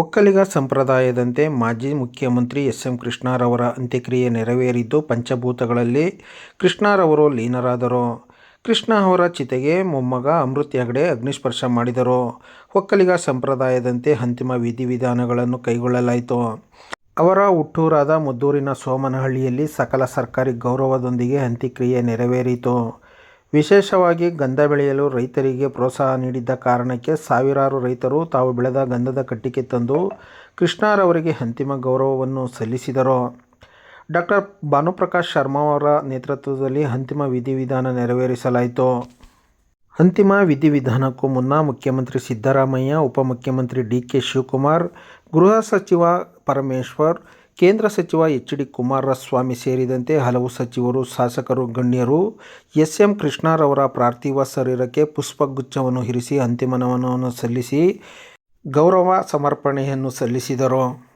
ಒಕ್ಕಲಿಗ ಸಂಪ್ರದಾಯದಂತೆ ಮಾಜಿ ಮುಖ್ಯಮಂತ್ರಿ ಎಸ್. ಎಂ. ಕೃಷ್ಣಾರವರ ಅಂತ್ಯಕ್ರಿಯೆ ನೆರವೇರಿದ್ದು, ಪಂಚಭೂತಗಳಲ್ಲಿ ಕೃಷ್ಣಾರವರು ಲೀನರಾದರು. ಕೃಷ್ಣ ಅವರ ಚಿತೆಗೆ ಮೊಮ್ಮಗ ಅಮೃತ್ ಹೆಗಡೆ ಅಗ್ನಿಸ್ಪರ್ಶ ಮಾಡಿದರು. ಒಕ್ಕಲಿಗ ಸಂಪ್ರದಾಯದಂತೆ ಅಂತಿಮ ವಿಧಿವಿಧಾನಗಳನ್ನು ಕೈಗೊಳ್ಳಲಾಯಿತು. ಅವರ ಹುಟ್ಟೂರಾದ ಮದ್ದೂರಿನ ಸೋಮನಹಳ್ಳಿಯಲ್ಲಿ ಸಕಲ ಸರ್ಕಾರಿ ಗೌರವದೊಂದಿಗೆ ಅಂತ್ಯಕ್ರಿಯೆ ನೆರವೇರಿತು. ವಿಶೇಷವಾಗಿ ಗಂಧ ಬೆಳೆಯಲು ರೈತರಿಗೆ ಪ್ರೋತ್ಸಾಹ ನೀಡಿದ್ದ ಕಾರಣಕ್ಕೆ ಸಾವಿರಾರು ರೈತರು ತಾವು ಬೆಳೆದ ಗಂಧದ ಕಟ್ಟಿಗೆ ತಂದು ಕೃಷ್ಣರವರಿಗೆ ಅಂತಿಮ ಗೌರವವನ್ನು ಸಲ್ಲಿಸಿದರು. ಡಾಕ್ಟರ್ ಭಾನುಪ್ರಕಾಶ್ ಶರ್ಮಾರವರ ನೇತೃತ್ವದಲ್ಲಿ ಅಂತಿಮ ವಿಧಿವಿಧಾನ ನೆರವೇರಿಸಲಾಯಿತು. ಅಂತಿಮ ವಿಧಿವಿಧಾನಕ್ಕೂ ಮುನ್ನ ಮುಖ್ಯಮಂತ್ರಿ ಸಿದ್ದರಾಮಯ್ಯ, ಉಪಮುಖ್ಯಮಂತ್ರಿ ಡಿ. ಕೆ. ಶಿವಕುಮಾರ್, ಗೃಹ ಸಚಿವ ಪರಮೇಶ್ವರ್, ಕೇಂದ್ರ ಸಚಿವ ಎಚ್. ಡಿ. ಕುಮಾರಸ್ವಾಮಿ ಸೇರಿದಂತೆ ಹಲವು ಸಚಿವರು, ಶಾಸಕರು, ಗಣ್ಯರು ಎಸ್. ಎಂ. ಕೃಷ್ಣಾರವರ ಪಾರ್ಥಿವ ಶರೀರಕ್ಕೆ ಪುಷ್ಪಗುಚ್ಛವನ್ನು ಇರಿಸಿ ಅಂತಿಮ ನಮನವನ್ನು ಸಲ್ಲಿಸಿ ಗೌರವ ಸಮರ್ಪಣೆಯನ್ನು ಸಲ್ಲಿಸಿದರು.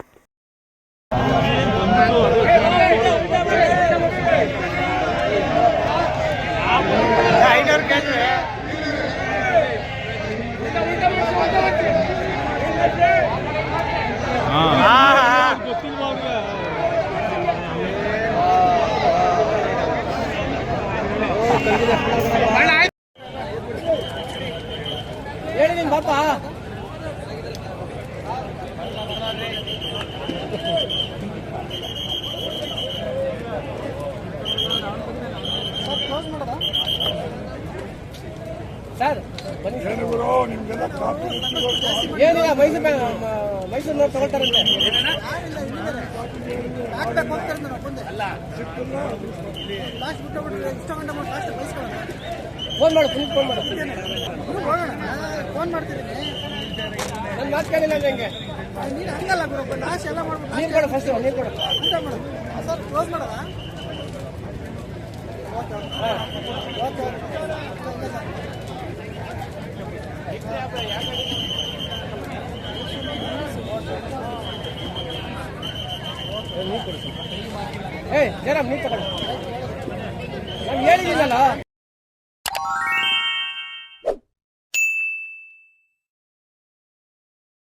ಸರ್ ಬನ್ನಿ. ಸರ್. ಏನಿಲ್ಲ ಮೈಸೂರು ಬ್ಯಾಂಕ್ ಮೈಸೂರಿನವ್ರು ತಗೊಳ್ತಾರಂತೆ. ಫೋನ್ ಮಾಡು ಪ್ಲೀಸ್ ಫೋನ್ ಮಾಡು. ಫೋನ್ ಮಾಡ್ತಿದ್ದೀನಿ. ನನ್ನ ಮಾತು ಕೇಳಿಲ್ಲ ಹೆಂಗೆ? ನೀನು ಹಂಗಲ್ಲ ಗುರು ಲಾಸ್ಟ್ ಎಲ್ಲ ಮಾಡ್ಬಿಟ್ಟು ನೀರು ಕೊಡು ಫಸ್ಟ್ ನೀರು ಕೊಡು. ಊಟ ಮಾಡು. ಸರ್ ಕ್ಲೋಸ್ ಮಾಡೋಣ ಓಕೆ ಏಯ್ ಜರ ನೀರು ತಗೊಳ್ಳಿ. ನಾನು ಹೇಳಿದ್ದೀನಲ್ಲ